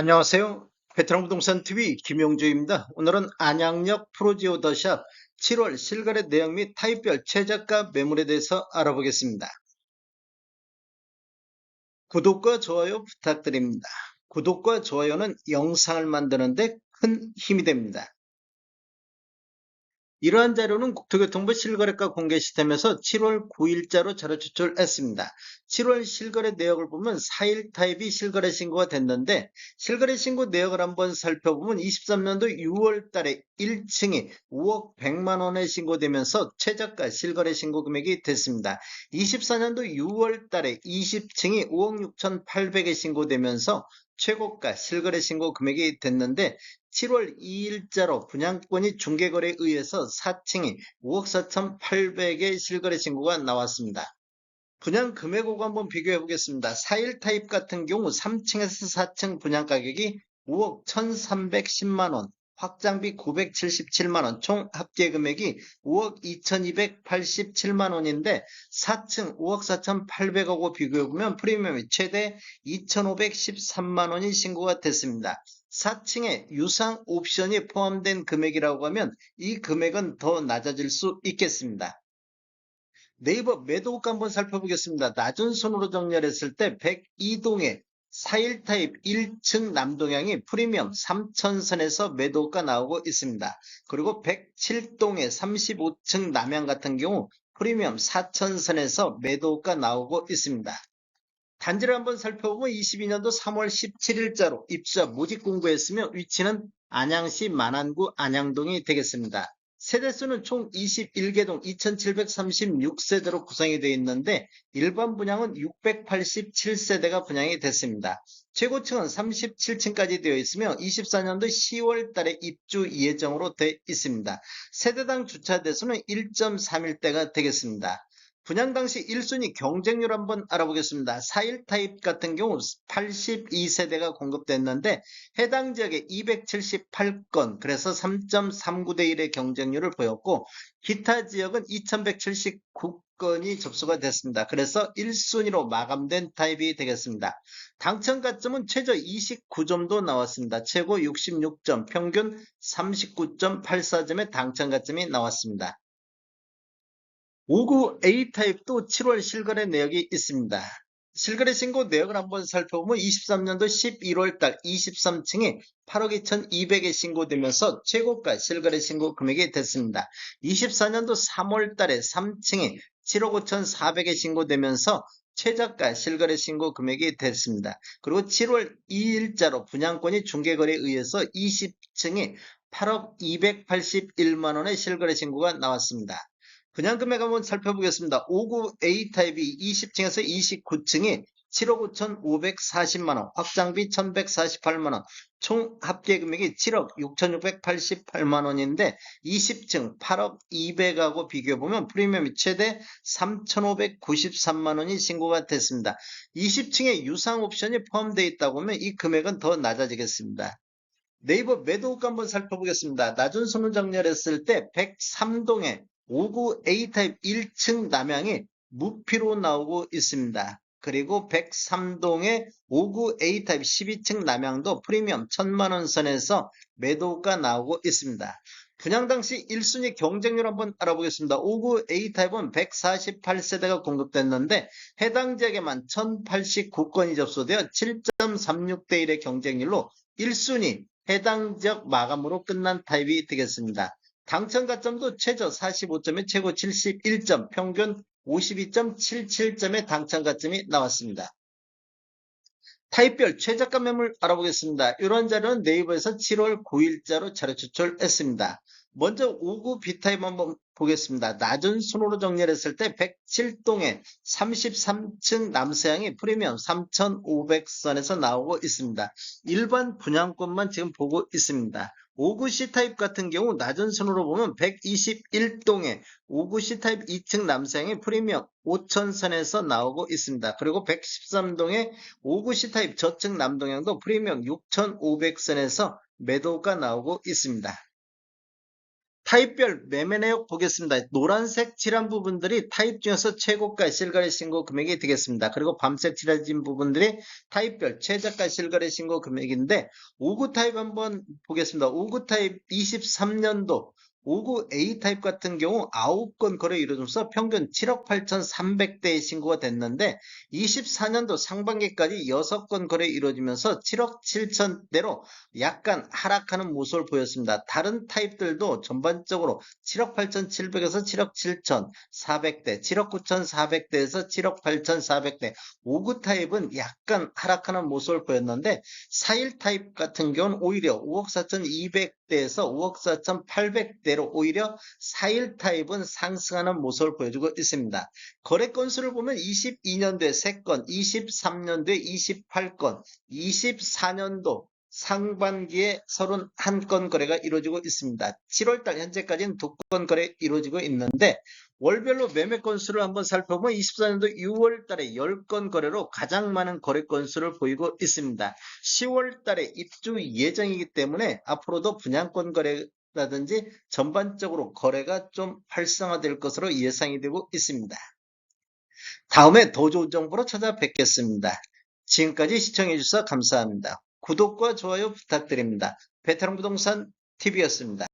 안녕하세요. 베트남 부동산 TV 김용주입니다. 오늘은 안양역 프로지오 더샵 7월 실거래 내용 및 타입별 최저가 매물에 대해서 알아보겠습니다. 구독과 좋아요 부탁드립니다. 구독과 좋아요는 영상을 만드는데 큰 힘이 됩니다. 이러한 자료는 국토교통부 실거래가 공개 시스템에서 7월 9일자로 자료 추출했습니다. 7월 실거래 내역을 보면 4일 타입이 실거래 신고가 됐는데 실거래 신고 내역을 한번 살펴보면 23년도 6월 달에 1층이 5억 100만 원에 신고되면서 최저가 실거래 신고 금액이 됐습니다. 24년도 6월 달에 20층이 5억 6,800에 신고되면서 최고가 실거래 신고 금액이 됐는데 7월 2일자로 분양권이 중개거래에 의해서 4층이 5억 4,800의 실거래 신고가 나왔습니다. 분양 금액하고 한번 비교해 보겠습니다. 4일 타입 같은 경우 3층에서 4층 분양 가격이 5억 1,310만원, 확장비 977만원, 총 합계 금액이 5억 2,287만원인데 4층 5억 4,800하고 비교해보면 프리미엄이 최대 2,513만원이 신고가 됐습니다. 4층에 유상 옵션이 포함된 금액이라고 하면 이 금액은 더 낮아질 수 있겠습니다. 네이버 매도가 한번 살펴보겠습니다. 낮은 손으로 정렬했을 때 102동에 4일 타입 1층 남동향이 프리미엄 3천선에서 매도가 나오고 있습니다. 그리고 107동에 35층 남향 같은 경우 프리미엄 4천선에서 매도가 나오고 있습니다. 단지를 한번 살펴보면 22년도 3월 17일자로 입주자 모집 공고했으며 위치는 안양시 만안구 안양동이 되겠습니다. 세대수는 총 21개동 2736세대로 구성이 되어 있는데 일반 분양은 687세대가 분양이 됐습니다. 최고층은 37층까지 되어 있으며 24년도 10월 달에 입주 예정으로 되어 있습니다. 세대당 주차 대수는 1.31대가 되겠습니다. 분양 당시 1순위 경쟁률 한번 알아보겠습니다. 4일 타입 같은 경우 82세대가 공급됐는데 해당 지역에 278건 그래서 3.39대 1의 경쟁률을 보였고 기타 지역은 2179건이 접수가 됐습니다. 그래서 1순위로 마감된 타입이 되겠습니다. 당첨 가점은 최저 29점도 나왔습니다. 최고 66점, 평균 39.84점의 당첨 가점이 나왔습니다. 59 A 타입도 7월 실거래 내역이 있습니다. 실거래 신고 내역을 한번 살펴보면 23년도 11월 달 23층에 8억 2,200에 신고되면서 최고가 실거래 신고 금액이 됐습니다. 24년도 3월 달에 3층에 7억 5,400에 신고되면서 최저가 실거래 신고 금액이 됐습니다. 그리고 7월 2일자로 분양권이 중개거래에 의해서 20층에 8억 281만원의 실거래 신고가 나왔습니다. 분양 금액 한번 살펴보겠습니다. 59A 타입이 20층에서 29층이 7억 5,540만원, 확장비 1,148만원, 총 합계 금액이 7억 6,688만원인데 20층 8억 200하고 비교해보면 프리미엄이 최대 3,593만원이 신고가 됐습니다. 20층에 유상 옵션이 포함되어 있다고 하면 이 금액은 더 낮아지겠습니다. 네이버 매도가 한번 살펴보겠습니다. 낮은 손을 정렬했을 때 103동에 59 A타입 1층 남향이 무피로 나오고 있습니다. 그리고 103동의 59 A타입 12층 남향도 프리미엄 1000만원 선에서 매도가 나오고 있습니다. 분양 당시 1순위 경쟁률 한번 알아보겠습니다. 59 A타입은 148세대가 공급됐는데 해당 지역에만 1089건이 접수되어 7.36대 1의 경쟁률로 1순위 해당 지역 마감으로 끝난 타입이 되겠습니다. 당첨 가점도 최저 45점에 최고 71점, 평균 52.77점의 당첨 가점이 나왔습니다. 타입별 최저가 매물 알아보겠습니다. 이런 자료는 네이버에서 7월 9일자로 자료 추출했습니다. 먼저 59 B타입 한번 보겠습니다. 낮은 순으로 정렬했을 때 107동에 33층 남서향이 프리미엄 3,500선에서 나오고 있습니다. 일반 분양권만 지금 보고 있습니다. 5구 C타입 같은 경우 낮은 순으로 보면 121동에 5구 C타입 2층 남상이 프리미엄 5천선에서 나오고 있습니다. 그리고 113동에 5구 C타입 저층 남동향도 프리미엄 6,500선에서 매도가 나오고 있습니다. 타입별 매매 내역 보겠습니다. 노란색 칠한 부분들이 타입 중에서 최고가 실거래 신고 금액이 되겠습니다. 그리고 밤색 칠해진 부분들이 타입별 최저가 실거래 신고 금액인데 5구 타입 한번 보겠습니다. 5구 타입 23년도 5구 A 타입 같은 경우 9건 거래 이루어져서 평균 7억 8,300대의 신고가 됐는데 24년도 상반기까지 6건 거래 이루어지면서 7억 7천대로 약간 하락하는 모습을 보였습니다. 다른 타입들도 전반적으로 7억 8,700에서 7억 7,400대, 7억 9,400대에서 7억 8,400대, 5구 타입은 약간 하락하는 모습을 보였는데 4일 타입 같은 경우는 오히려 5억 4,200대에서 5억 4,800 대로 오히려 4일 타입은 상승하는 모습을 보여주고 있습니다. 거래 건수를 보면 22년도에 3건, 23년도에 28건, 24년도 상반기에 31건 거래가 이루어지고 있습니다. 7월달 현재까지는 2건 거래 이루어지고 있는데 월별로 매매 건수를 한번 살펴보면 24년도 6월달에 10건 거래로 가장 많은 거래 건수를 보이고 있습니다. 10월달에 입주 예정이기 때문에 앞으로도 분양권 거래 라든지 전반적으로 거래가 좀 활성화될 것으로 예상이 되고 있습니다. 다음에 더 좋은 정보로 찾아뵙겠습니다. 지금까지 시청해주셔서 감사합니다. 구독과 좋아요 부탁드립니다. 베테랑 부동산 TV였습니다.